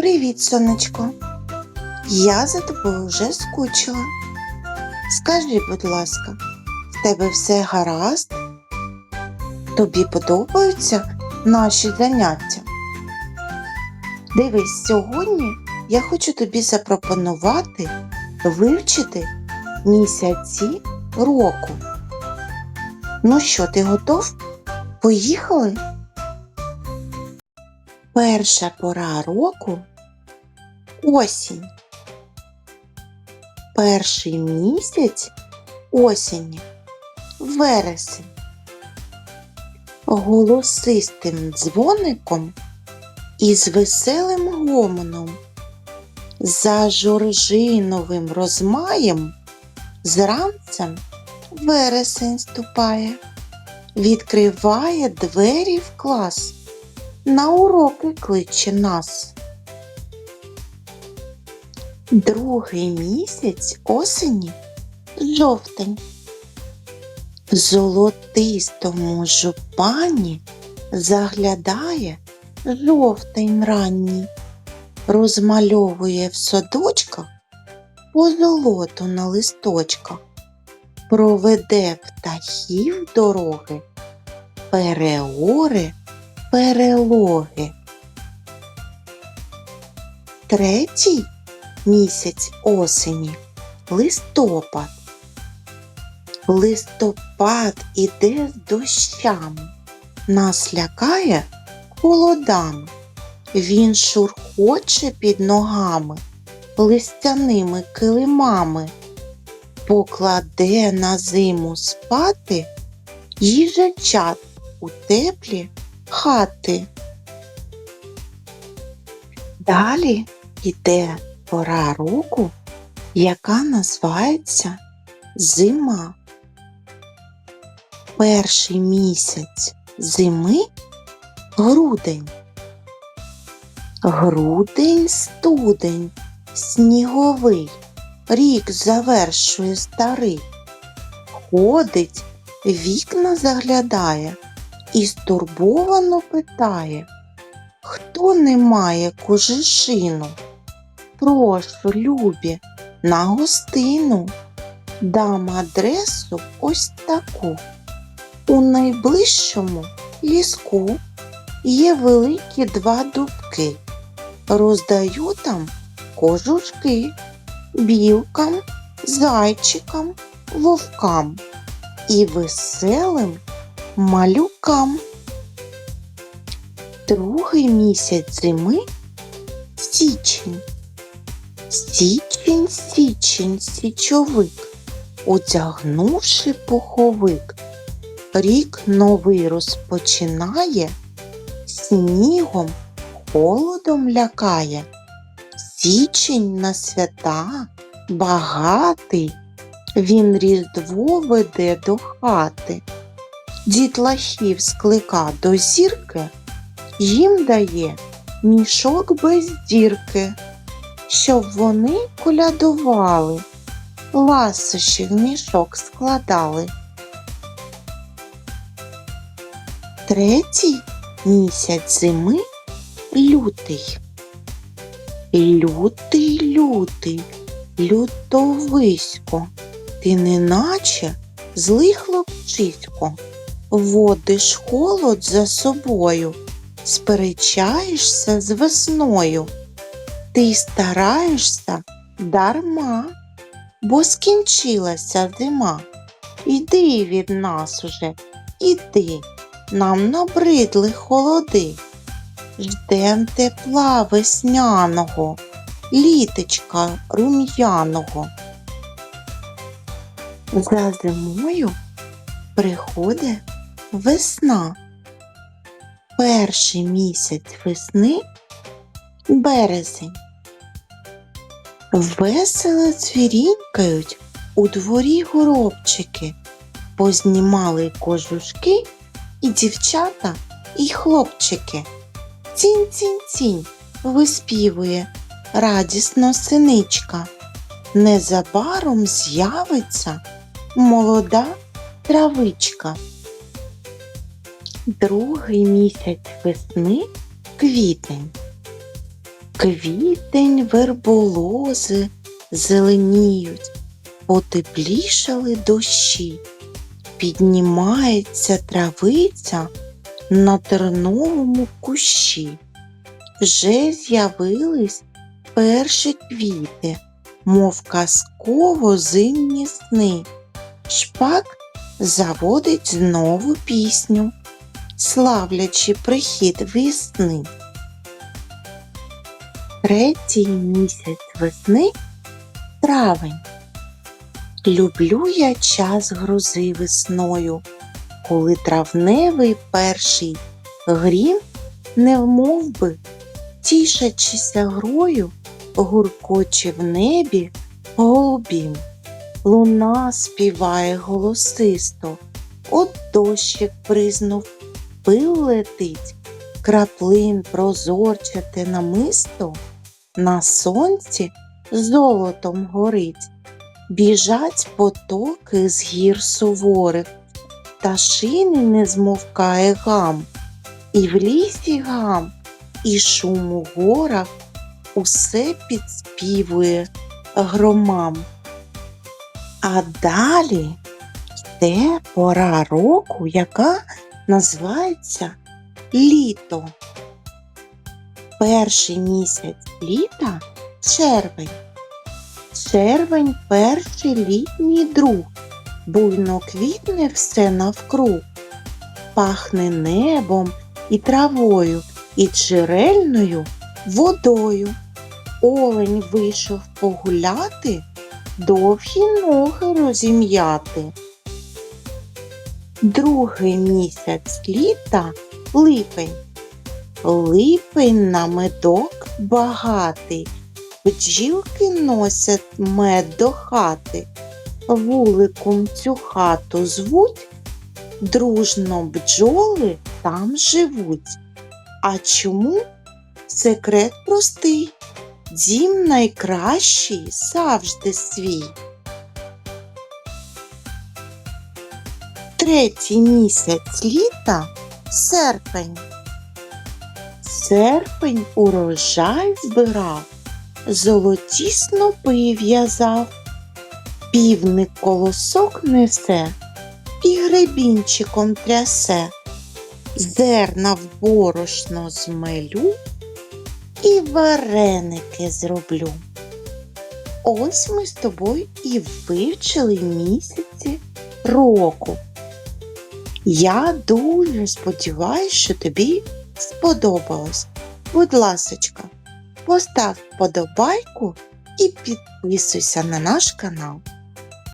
Привіт, сонечко. Я за тобою вже скучила. Скажи, будь ласка, в тебе все гаразд? Тобі подобаються наші заняття? Дивись, сьогодні я хочу тобі запропонувати вивчити місяці року. Ну що, ти готов? Поїхали? Перша пора року осінь. Перший місяць осені вересень. Голосистим дзвоником із веселим гомоном, за жоржиновим розмаєм зранцем вересень ступає, відкриває двері в клас на уроки кличе нас. Другий місяць осені жовтень. Золотистому жупані заглядає жовтень ранній, розмальовує в садочках позолоту на листочках, проведе птахів дороги, переоре перелоги. Третій місяць осені листопад. Листопад іде з дощами, нас лякає холодами. Він шурхоче під ногами, листяними килимами, покладе на зиму спати їжачат у теплі хати. Далі йде пора року, яка називається зима. Перший місяць зими грудень. Грудень студень, сніговий, рік завершує старий. Ходить, вікна заглядає і стурбовано питає, хто не має кожишину? Прошу, любі, на гостину. Дам адресу ось таку. У найближчому ліску є великі два дубки. Роздаю там кожушки білкам, зайчикам, вовкам і веселим малюкам. Другий місяць зими січень. Січень, січень, січовик, одягнувши пуховик. Рік новий розпочинає, снігом, холодом лякає. Січень на свята багатий, він різдво веде до хати дітлахів склика до зірки, їм дає мішок без дірки, щоб вони колядували, ласощі в мішок складали. Третій місяць зими лютий. Лютий, лютий, лютовисько, ти неначе злий хлопчисько водиш холод за собою, сперечаєшся з весною. Ти стараєшся дарма, бо скінчилася зима. Іди від нас уже, іди, нам набридли холоди. Ждем тепла весняного, літочка рум'яного. За зимою приходить Весна. Перший місяць весни березень. Весело цвірінькають у дворі горобчики, познімали кожушки і дівчата, і хлопчики. Цінь-цінь-цінь виспівує радісно синичка. Незабаром з'явиться молода травичка. Другий місяць весни квітень. Квітень верболози зеленіють, потеплішали дощі, піднімається травиця на терновому кущі. Вже з'явились перші квіти, мов казково зимні сни. Шпак заводить знову пісню, славлячи прихід весни. Третій місяць весни травень. Люблю я час грози весною, коли травневий перший грім, невмов би, тішачися грою, гуркоче в небі голубім. Луна співає голосисто, от дощик признув, пил летить, краплин прозорчате намисто, на сонці золотом горить, біжать потоки з гір суворих, пташини не змовкає гам, і в лісі гам, і шум у горах усе підспівує громам. А далі йде пора року, яка називається літо. Перший місяць літа червень. Червень перший літній друг, буйно квітне все навкруг, пахне небом і травою, і джерельною водою. Олень вийшов погуляти, довгі ноги розім'яти. Другий місяць літа липень. Липень на медок багатий, бджілки носять мед до хати, вуликом цю хату звуть, дружно бджоли там живуть. А чому? Секрет простий. Дім найкращий завжди свій. Третій місяць літа серпень. Серпень урожай збирав, золоті снопи в'язав, півник колосок несе і гребінчиком трясе, зерна в борошно змелю і вареники зроблю. Ось ми з тобою і вивчили місяці року. Я дуже сподіваюся, що тобі сподобалось. Будь ласочка, постав вподобайку і підписуйся на наш канал.